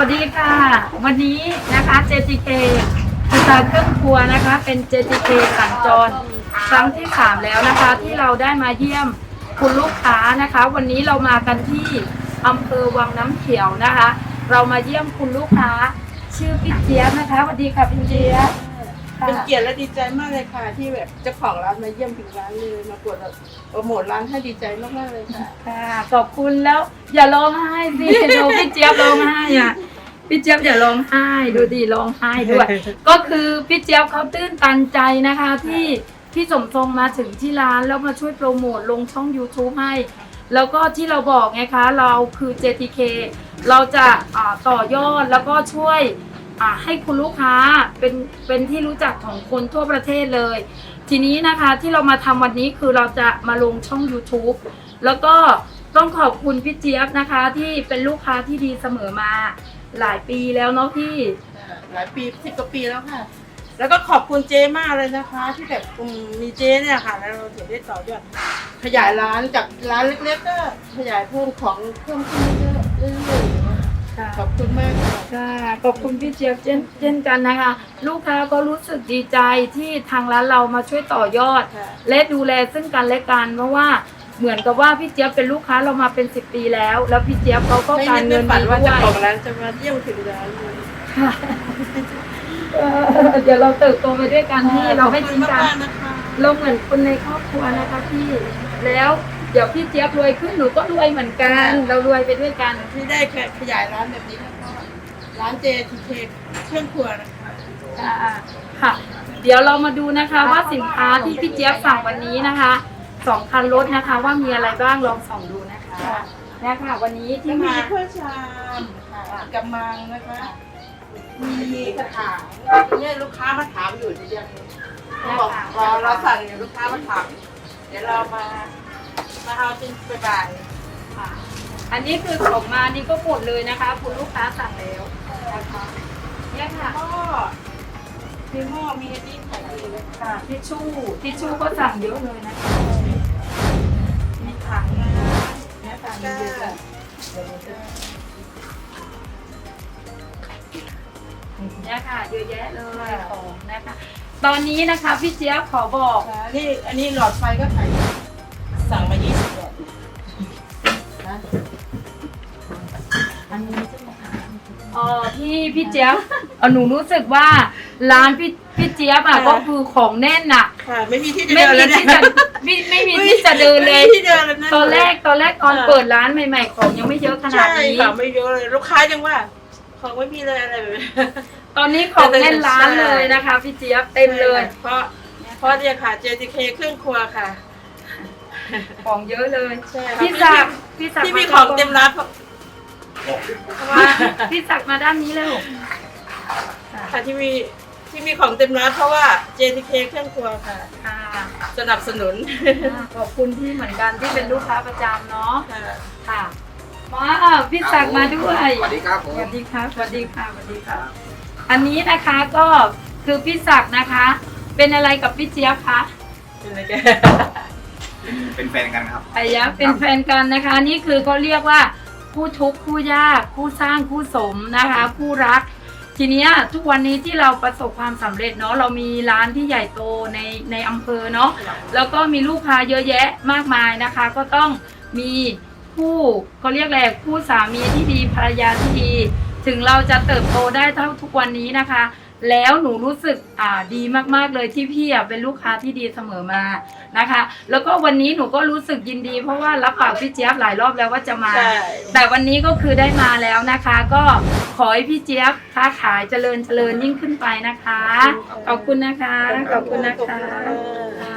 วัสดีค่ะ วันนี้นะคะ JTK อุตสาหเครื่องครัวนะคะ เป็น JTK สัญจรครั้งที่ 3 แล้วนะคะ ที่เราได้มาเยี่ยมคุณลูกค้านะคะ วันนี้เรามากันที่อำเภอวังน้ำเขียวนะคะ เรามาเยี่ยมคุณลูกค้า ชื่อพี่เจี๊ยบนะคะสวัสดีค่ะพี่เจี๊ยบ ค่ะ เป็นเกียรติและดีใจมากเลยค่ะ ที่แบบเจ้าของร้านมาเยี่ยมถึงร้านเลยมากดโปรโมทร้านให้ดีใจมากๆเลยค่ะ ค่ะ ขอบคุณแล้ว อย่าร้องไห้สิ ดูพี่เจี๊ยบร้องไห้อะพี่เจี๊ยบอย่าร้องไห้ดูดิร้องไห้ด้วย ก็คือพี่เจี๊ยบเขาตื้นตันใจนะคะ ที่พี่สมทรงมาถึงที่ร้านแล้วมาช่วยโปรโมทลงช่อง YouTube ให้ แล้วก็ที่เราบอกไงคะ เราคือ JTK เราจะอ่าต่อยอดแล้วก็ช่วย อ่าให้คุณลูกค้าเป็นเป็นที่รู้จักของคนทั่วประเทศเลย ทีนี้นะคะที่เรามาทำวันนี้คือเราจะมาลงช่อง YouTube แล้วก็ต้องขอบคุณพี่เจี๊ยบนะคะ ที่เป็นลูกค้าที่ดีเสมอมาหลายปีแล้วเนาะพี่ หลายปีสิบกว่าปีแล้วค่ะ แล้วก็ขอบคุณเจมากเลยนะคะ ที่แบบอืมมีเจเนี่ยค่ะ แล้วเราถึงได้ต่อยอดขยายร้านจากร้านเล็กๆก็ขยายเพิ่มของเพิ่มขึ้นเรื่อยๆเรื่อยๆ ขอบคุณมากค่ะ ค่ะขอบคุณพี่เจี๊ยบเช่นเช่นกันนะคะ ลูกค้าก็รู้สึกดีใจที่ทางร้านเรามาช่วยต่อยอด ค่ะ และดูแลซึ่งกันและกันเพราะว่าเหมือนกับว่าพี่เจี๊ยบเป็นลูกค้าเรามาเป็นสิบปีแล้ว แล้วพี่เจี๊ยบเขาก็ไม่การนึกเงิไม่นฝันดีว่าด้เจ้าวยของร้านจะมาเยี่ยมถึงร้านเลยค่ะเอ่อเดี๋ยวเราเติบโตไปด้วยกันที่เราไม่ทิ้งกัน ขอบคุณมากๆนะคะ เราเหมือนคนในครอบครัวนะคะพี่ แล้ว เดี๋ยวพี่เจี๊ยบรวยขึ้นหนูก็รวยเหมือนกัน เรารวยไปด้วยกัน ที่ได้ขยายร้านแบบนี้ก็เพราะร้านเจทีเคเครื่องครัวนะคะค่ะค่ะ เดี๋ยวเรามาดูนะคะว่าสินค้าที่พี่เจี๊ยบสั่งวันนี้นะคะสองคันรถนะคะว่ามีอะไรบ้างลองส่องดูนะคะเนี่ยค่ะวันนี้ที่ที่มีมาถ้วยชามค่ะกำมังนะคะมีกระถางเนี่ยลูกค้ามาถามอยู่จะยังบอกรอเราสั่งอยู่ลูกค้ามาถามเดี๋ยวเรามา มาเอาเป็นไปบ่ายค่ะ อันนี้คือของมานี่ก็หมดเลยนะคะ คุณลูกค้าสั่งแล้วนะคะเนี่ยค่ะหม้อมีหม้อมีอันนี้ขายดีเลยค่ะทิชชู่ทิชชู่ก็สั่งเยอะเลยนะคะมีถังนะเนี่ยค่ะมีเยอะเลยเนี่ยค่ะเยอะแยะเลยของนะคะ ตอนนี้นะคะพี่เจี๊ยบขอบอก นี่อันนี้หลอดไฟก็ขาย สั่งมา20หลอดนะอันนี้ใช่ไหมคะเออพี่พี่เจี๊ยบเออหนูรู้สึกว่าร้านพี่พี่เจี๊ยบอะก็คือของแน่นอะ ค่ะ ไม่มีที่จะไม่เดินมีแล้วเนี่ที่ยจะไม่ไม่มีที่จะเดินเลย ไม่มีที่เดินแล้วะตอนแรกตอนแรกตอนเปิดร้านใหม่ ๆ ของยังไม่เยอะขนาใช่ดนี้ ค่ะไม่เยอะเลยลูกค้ายังว่า ของไม่มีเลยอะไรแบบนี้ตอนนี้ของแน่นร้านเลยนะคะ พี่เจี๊ยบเต็มเลย เพราะเพราะเนี่ยค่ะ JTK เครื่องครัวค่ะ ของเยอะเลยใช่ค่ะพี่ศักดิ์พี่ศักดิ์ที่มีของเต็มร้านเพราะมาพี่ศักดิ์มาด้านนี้แล้วค่ะที่มีที่มีของเต็มร้านเพราะว่า JTK เครื่องครัวค่ะ ค่ะสนับสนุน ขอบคุณที่เหมือนกันที่เป็นลูกค้าประจำเนาะค่ะค่ะมาพี่ศักดิ์มาด้วยสวัสดีครับผสมวัสดีครับสวัสดีค่ะสวัสดีค่ะอันนี้นะคะก็คือพี่ศักดิ์นะคะ เป็นอะไรกับพี่เจี๊ยบคะเป็นอะไรกัน เป็นแฟนกันครับอายะเป็นแฟนกันนะคะ นี่คือเขาเรียกว่าคู่ทุกข์คู่ยากคู่สร้างคู่สมนะคะ คู่รัก ทีเนี้ยทุกวันนี้ที่เราประสบความสำเร็จเนาะเรามีร้านที่ใหญ่โตในในอำเภอเนาะแล้วก็มีลูกค้าเยอะแยะมากมายนะคะ ก็ต้องมีคู่เขาเรียกอะไรคู่สามีที่ดีภรรยาที่ดี ถึงเราจะเติบโตได้เท่าทุกวันนี้นะคะ แล้วหนูรู้สึกอ่าดีมากๆเลยที่พี่อะเป็นลูกค้าที่ดีเสมอมานะคะ แล้วก็วันนี้หนูก็รู้สึกยินดีเพราะว่ารับปากพี่เจี๊ยบหลายรอบแล้วว่าจะมา ใช่ แต่วันนี้ก็คือได้มาแล้วนะคะ ก็ขอให้พี่เจี๊ยบค้าขายเจริญเจริญยิ่งขึ้นไปนะคะ ขอบคุณนะคะ ขอบคุณนะคะ